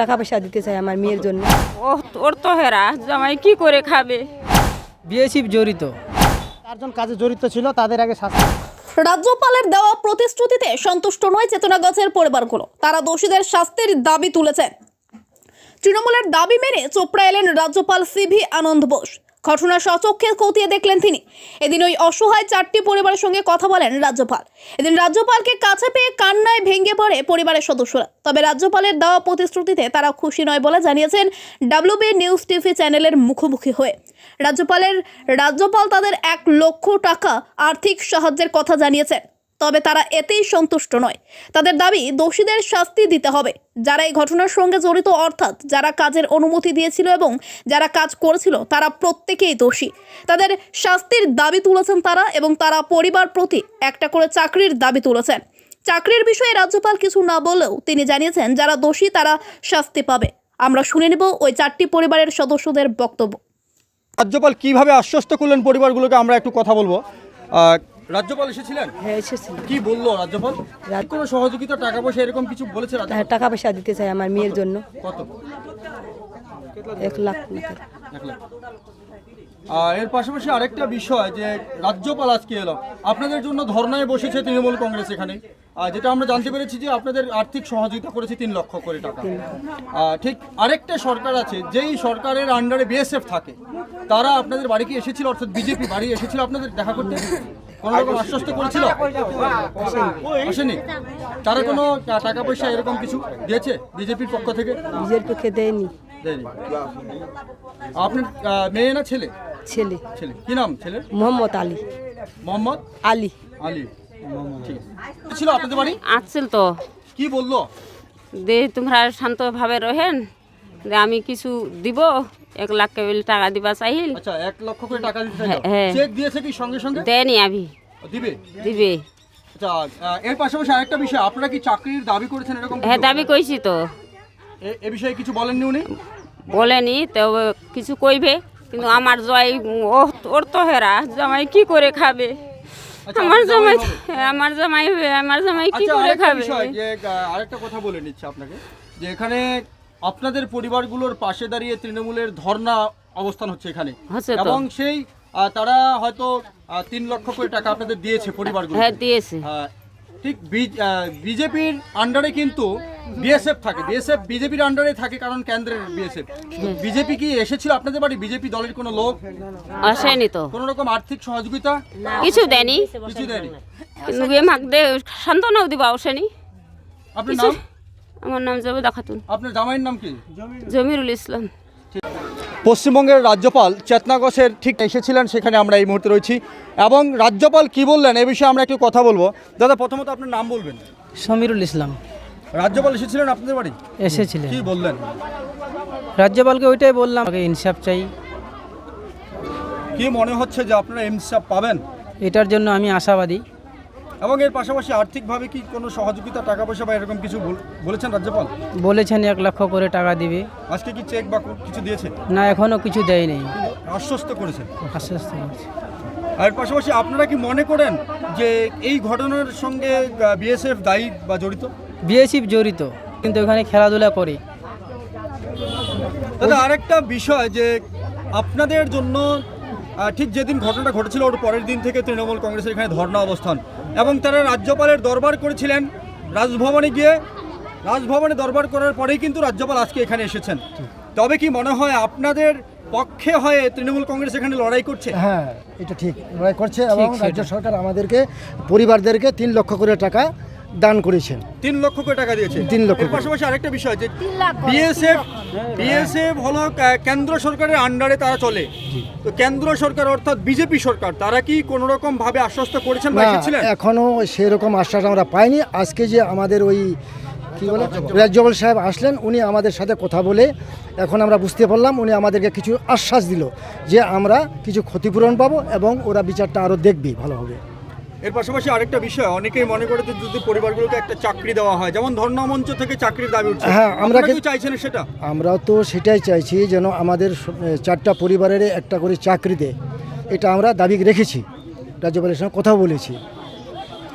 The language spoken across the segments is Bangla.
টাকা পয়সা দিতে চাই আমার মেয়ের জন্য। ও তোর তো হেরা জামাই কি করে খাবে? বিএসএফ জড়িত। চারজন কাজে জড়িত ছিল তাদের আগে শাস্তি। রাজ্যপালের দেওয়া প্রতিশ্রুতিতে সন্তুষ্ট নয় চেতনাগছের পরিবারগুলো। তারা দোষীদের শাস্তির দাবি তুলেছেন। তৃণমূলের দাবি মেনে চোপড়া এলেন রাজ্যপাল সিভি আনন্দ বোস। ঘটনা সচক্ষে খতিয়ে দেখলেন তিনি। এদিন ওই অসহায় চারটি পরিবারের সঙ্গে কথা বলেন রাজ্যপাল। এদিন রাজ্যপালকে কাছে পেয়ে কান্নায় ভেঙে পড়ে পরিবারের সদস্যরা। তবে রাজ্যপালের দেওয়া প্রতিশ্রুতিতে তারা খুশি নয় বলে জানিয়েছেন ডাব্লিউবি নিউজ টিভি চ্যানেলের মুখোমুখি হয়ে। রাজ্যপালের, রাজ্যপাল তাদের এক লক্ষ টাকা আর্থিক সাহায্যের কথা জানিয়েছেন। তবে তারা এতেই সন্তুষ্ট নয়। তাদের দাবি, দোষীদের শাস্তি দিতে হবে। যারা এই ঘটনার সঙ্গে জড়িত, অর্থাৎ যারা কাজের অনুমতি দিয়েছিল এবং যারা কাজ করেছিল, তারা প্রত্যেকেই দোষী। তাদের শাস্তির দাবি তুলেছেন তারা এবং তারা পরিবার প্রতি একটা করে চাকরির দাবি তুলেছেন। চাকরির বিষয়ে রাজ্যপাল কিছু না বলেও তিনি জানিয়েছেন, যারা দোষী, তারা শাস্তি পাবে। আমরা শুনে নেব ওই চারটি পরিবারের সদস্যদের বক্তব্য। রাজ্যপাল কীভাবে আশ্বস্ত করলেন পরিবারগুলোকে? আমরা একটু কথা বলব। রাজ্যপাল এসেছিলেন? হ্যাঁ এসেছিল কি বলল রাজ্যপাল? রাজ- কোনো সহযোগিতা টাকা পয়সা এরকম কিছু বলেছে রাজ্যপাল? হ্যাঁ, টাকা পয়সা দিতে চাই আমার মেয়ের জন্য। কত? এক লাখ টাকা এক লাখ। আর এর পাশাপাশি আরেকটা বিষয় যে রাজ্যপাল আজকে এলো। আপনাদের জন্য ধর্নায় বসেছে তৃণমূল কংগ্রেস এখানে। আর যেটা আমরা জানতে পেরেছি যে আপনাদের আর্থিক সহযোগিতা করেছে তিন লক্ষ করে টাকা। আর ঠিক আরেকটা সরকার আছে যেই সরকারের আন্ডারে বিএসএফ থাকে। তারা আপনাদের বাড়ি কি এসেছিল? অর্থাৎ বিজেপি বাড়ি এসেছিল আপনাদের দেখা করতে? কোনো রকম আশ্বস্ত করেছিল আসেনি তারা কোনো টাকা পয়সা এরকম কিছু দিয়েছে বিজেপির পক্ষ থেকে নিজের পক্ষে দেয়নি দেয়নি আপনার মেয়ে না ছেলে ছেলে ছেলে কি নাম ছেলের মোহাম্মদ আলী মোহাম্মদ আলী আলী ঠিক আছে ছিল আপনাদের বাড়ি আসছিল তো কি বলল দে তোমরা শান্তভাবে রহেন আমি কিছু দিব এক লাখ কেবল টাকা দিবা চাইল আচ্ছা এক লক্ষ করে টাকা দিতে হ্যাঁ, হ্যাঁ। চেক দিয়েছে কি সঙ্গে সঙ্গে? দেয়নি আমি দিবে? দিবে। আচ্ছা এর পাশাপাশি আরেকটা বিষয় আপনারা কি চাকরির দাবি করেছেন এরকম হ্যাঁ দাবি কইছি তো। এ- বিষয়ে কিছু বলেননি উনি? বলেনি তো কিছু কইবে কিন্তু আমার জয় ও ওর তো হেরা জামাই কি করে খাবে? আচ্ছা, আমার জামাই? হ্যাঁ, আমার জামাই আমার জামাই কি আচ্ছা করে খাবে? আরেকটা কথা বলে নিচ্ছে আপনাকে যে এখানে আপনাদের পরিবারগুলোর পাশে দাঁড়িয়ে তৃণমূলের ধর্ণা অবস্থান হচ্ছে এখানে। এবং সেই তারা হয়তো তিন লক্ষ করে টাকা আপনাদের দিয়েছে পরিবারগুলো হ্যাঁ দিয়েছে। ঠিক বিজেপির আন্ডারে কিন্তু বিএসএফ থাকে। বিএসএফ বিজেপির আন্ডারে থাকে কারণ কেন্দ্রের বিএসএফ। বিজেপি কি এসেছিল আপনাদের বাড়ি? বিজেপি দলের কোনো লোক? আসেনি তো। কোনো রকম আর্থিক সহযোগিতা? কিছু দেয়নি। কিছু দেয়নি। কিন্তু সান্ত্বনাও দিবা আসেনি। আপনার নাম? আমার নাম জবেদা খাতুন আপনার জামাইয়ের নাম কি? জমিরুল ইসলাম। পশ্চিমবঙ্গের রাজ্যপাল চেতনাগছের ঠিক এসেছিলেন সেখানে আমরা এই মুহূর্তে রয়েছি। এবং রাজ্যপাল কি বললেন এ বিষয়ে আমরা একটু কথা বলব। দাদা প্রথমত আপনার নাম বলবেন। সমীরুল ইসলাম। রাজ্যপাল এসেছিলেন আপনাদের বাড়ি? এসেছিলেন। কি বললেন? রাজ্যপালকে ওইটাই বললাম আগে ইনসাফ চাই। কি মনে হচ্ছে যে আপনারা ইনসাফ পাবেন? এটার জন্য আমি আশাবাদী। এবং এর পাশাপাশি আর্থিকভাবে কি কোনো সহযোগিতা টাকা পয়সা বা এরকম কিছু বল- বলেছেন রাজ্যপাল? বলেছেন এক লক্ষ করে টাকা দিবে। আজকে কি চেক বা কিছু দিয়েছে? না এখনও কিছু দেয়নি। আশ্বস্ত করেছেন আশ্বস্ত করছে। আর এর পাশাপাশি আপনারা কি মনে করেন যে এই ঘটনার সঙ্গে বিএসএফ দায়ী বা জড়িত? বিএসএফ জড়িত কিন্তু ওখানে খেলাধুলা করে। দাদা আরেকটা বিষয় যে আপনাদের জন্য ঠিক যেদিন ঘটনাটা ঘটেছিল ওর পরের দিন থেকে তৃণমূল কংগ্রেসের এখানে ধর্ণা অবস্থান। এবং তারা রাজ্যপালের দরবার করেছিলেন রাজভবনে গিয়ে। রাজভবনে দরবার করার পরেই কিন্তু রাজ্যপাল আজকে এখানে এসেছেন। তবে কি মনে হয় আপনাদের পক্ষে হয়ে তৃণমূল কংগ্রেস এখানে লড়াই করছে? হ্যাঁ এটা ঠিক। লড়াই করছে এবং রাজ্য সরকার আমাদেরকে পরিবারদেরকে তিন লক্ষ করে টাকা দান করেছেন। তিন লক্ষ করে টাকা দিয়েছে। তিন লক্ষ এর পাশাপাশি আরেকটা বিষয় যে বিএসএফ বিএসএফ হলো কেন্দ্র সরকারের আন্ডারে তারা চলে। তো কেন্দ্র সরকার অর্থাৎ বিজেপি সরকার তারা কি কোন রকম ভাবে আশ্বস্ত করেছেন বা না এসেছিলেন? এখনও সেরকম আশ্বাস আমরা পাইনি। আজকে যে আমাদের ওই কি বলে রাজ্যপাল সাহেব আসলেন উনি আমাদের সাথে কথা বলে এখন আমরা বুঝতে পারলাম উনি আমাদেরকে কিছু আশ্বাস দিল যে আমরা কিছু ক্ষতিপূরণ পাবো এবং ওরা বিচারটা আরও দেখবি ভালোভাবে এর পাশাপাশি আরেকটা বিষয় অনেকেই মনে করে যে যদি পরিবারগুলোকে একটা চাকরি দেওয়া হয় যেমন ধর্ণা মঞ্চ থেকে চাকরির দাবি উঠছে। হ্যাঁ, আমরা কি- চাইছেন সেটা? আমরাও তো সেটাই চাইছি যেন আমাদের চারটা পরিবারের একটা করে চাকরি দেয়। এটা আমরা দাবি রেখেছি রাজ্যপালের সঙ্গে কথা বলেছি।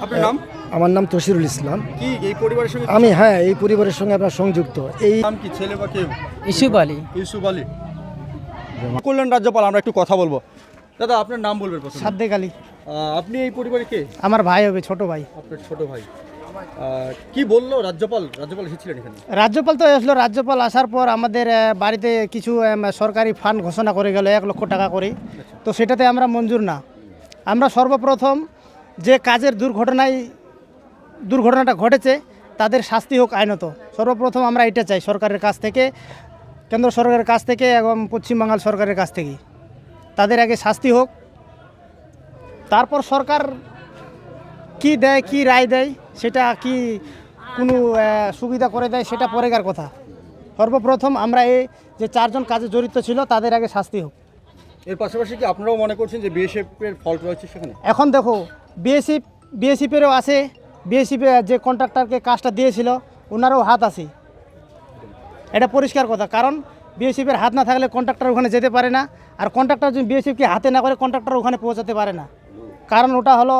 আপনার নাম? আমার নাম তসিরুল ইসলাম। কি এই পরিবারের সঙ্গে আমি হ্যাঁ এই পরিবারের সঙ্গে আপনার সংযুক্ত। এই নাম কি ছেলে বা কেউ? ইস্যুপ আলী। ইউসুফ আলী। কল্যাণ রাজ্যপাল আমরা একটু কথা বলব। দাদা আপনার নাম বলবেন প্রথমে। সাদ্দেক আলী। আপনি এই পরিবারে কে? আমার ভাই হবে ছোট ভাই। আপনার ছোট ভাই। কি বলল রাজ্যপাল? রাজ্যপাল এসেছিলেন এখানে। রাজ্যপাল তো আসলো রাজ্যপাল আসার পর আমাদের বাড়িতে কিছু সরকারি ফান্ড ঘোষণা করে গেল এক লক্ষ টাকা করে। তো সেটাতে আমরা মঞ্জুর না। আমরা সর্বপ্রথম যে কাজের দুর্ঘটনায় দুর্ঘটনাটা ঘটেছে তাদের শাস্তি হোক আইনত। সর্বপ্রথম আমরা এটা চাই সরকারের কাছ থেকে কেন্দ্র সরকারের কাছ থেকে এবং পশ্চিমবাংল সরকারের কাছ থেকে তাদের আগে শাস্তি হোক। তারপর সরকার কি দেয় কি রায় দেয় সেটা কি কোনো সুবিধা করে দেয় সেটা পরেকার কথা। সর্বপ্রথম আমরা এই যে চারজন কাজে জড়িত ছিল তাদের আগে শাস্তি হোক। এর পাশাপাশি কি আপনারাও মনে করছেন যে বিএসএফ এর ফল্ট রয়েছে সেখানে? এখন দেখো বিএসিপ বিএসিপেরও আছে। বিএসিপে যে কন্ট্রাক্টরকে কাজটা দিয়েছিল ওনারও হাত আছে। এটা পরিষ্কার কথা কারণ বিএসিপের হাত না থাকলে কন্ট্রাক্টর ওখানে যেতে পারে না। আর কন্ট্রাক্টর যদি বিএসিপকে হাতে না করে কন্ট্রাক্টর ওখানে পৌঁছাতে পারে না। কারণ ওটা হলো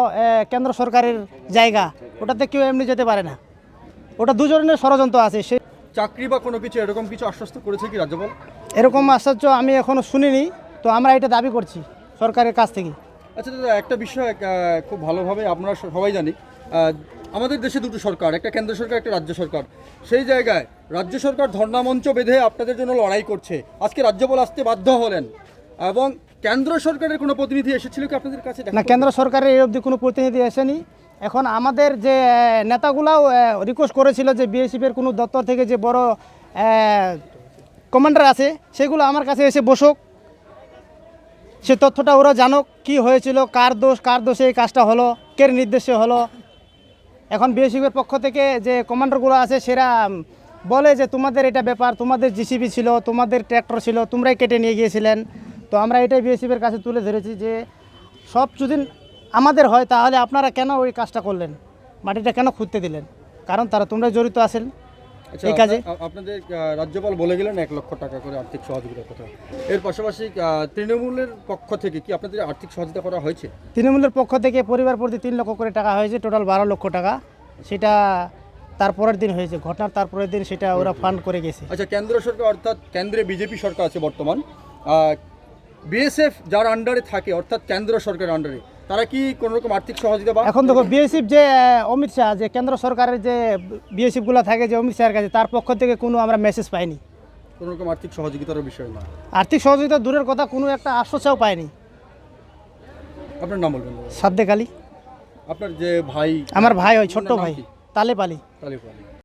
কেন্দ্র সরকারের জায়গা। ওটাতে কেউ এমনি যেতে পারে না। ওটা দুজনের ষড়যন্ত্র আছে। সে চাকরি বা কোনো কিছু এরকম কিছু আশ্বস্ত করেছে কি রাজ্যপাল? এরকম আশ্চর্য আমি এখনও শুনিনি। তো আমরা এটা দাবি করছি সরকারের কাছ থেকে। আচ্ছা দাদা একটা বিষয় খুব ভালোভাবে আপনারা সবাই জানি। আমাদের দেশে দুটো সরকার, একটা কেন্দ্র সরকার, একটা রাজ্য সরকার। সেই জায়গায় রাজ্য সরকার ধর্ণামঞ্চ বেঁধে আপনাদের জন্য লড়াই করছে। আজকে রাজ্যপাল আসতে বাধ্য হলেন। এবং কেন্দ্র সরকারের কোনো প্রতিনিধি এসেছিল কি আপনাদের কাছে? না, কেন্দ্র সরকারের এই অবধি কোনো প্রতিনিধি আসেনি। এখন আমাদের যে নেতাগুলাও রিকোয়েস্ট করেছিল যে বিএসএফের কোনো দপ্তর থেকে যে বড় কমান্ডার আছে, সেগুলো আমার কাছে এসে বসুক। সে তথ্যটা ওরা জানুক, কি হয়েছিল, কার দোষ, কার দোষে এই কাজটা হলো কের নির্দেশে হলো। এখন বিএসএফের পক্ষ থেকে যে কমান্ডারগুলো আছে, সেরা বলে যে তোমাদের এটা ব্যাপার, তোমাদের জিসিবি ছিল, তোমাদের ট্র্যাক্টর ছিল, তোমরাই কেটে নিয়ে গিয়েছিলেন। তো আমরা এটাই বিএসএফের কাছে তুলে ধরেছি যে সব যদি আমাদের হয়, তাহলে আপনারা কেন ওই কাজটা করলেন? মাটিটা কেন খুঁজতে দিলেন? কারণ তারা তোমরা জড়িত আছেন। এই কাজে? আপনাদের রাজ্যপাল বলে গেলেন এক লক্ষ টাকা করে আর্থিক সহযোগিতার কথা এর পাশাপাশি তৃণমূলের পক্ষ থেকে কি আপনাদের আর্থিক সহযোগিতা করা হয়েছে? তৃণমূলের পক্ষ থেকে পরিবার প্রতি তিন লক্ষ করে টাকা হয়েছে টোটাল বারো লক্ষ টাকা। সেটা তারপরের দিন হয়েছে ঘটনার তারপরের দিন সেটা ওরা ফান্ড করে গেছে। আচ্ছা কেন্দ্র সরকার অর্থাৎ কেন্দ্রে বিজেপি সরকার আছে বর্তমান। বিএসএফ যার আন্ডারে থাকে অর্থাৎ কেন্দ্র সরকারের আন্ডারে তারা কি কোনো রকম আর্থিক সহযোগিতা এখন দেখো বিএসএফ যে অমিত শাহ যে কেন্দ্র সরকারের যে বিএসএফগুলো থাকে যে অমিত শাহের কাছে তার পক্ষ থেকে কোনো আমরা মেসেজ পাইনি। কোনো রকম আর্থিক সহযোগিতার বিষয় না আর্থিক সহযোগিতা দূরের কথা কোনো একটা আশ্বাসাও পাইনি। আপনার নাম বলবেন? দাদা। সাদ্দেক আলী। আপনার যে ভাই আমার ভাই হয় ছোট্ট ভাই তালিফ আলী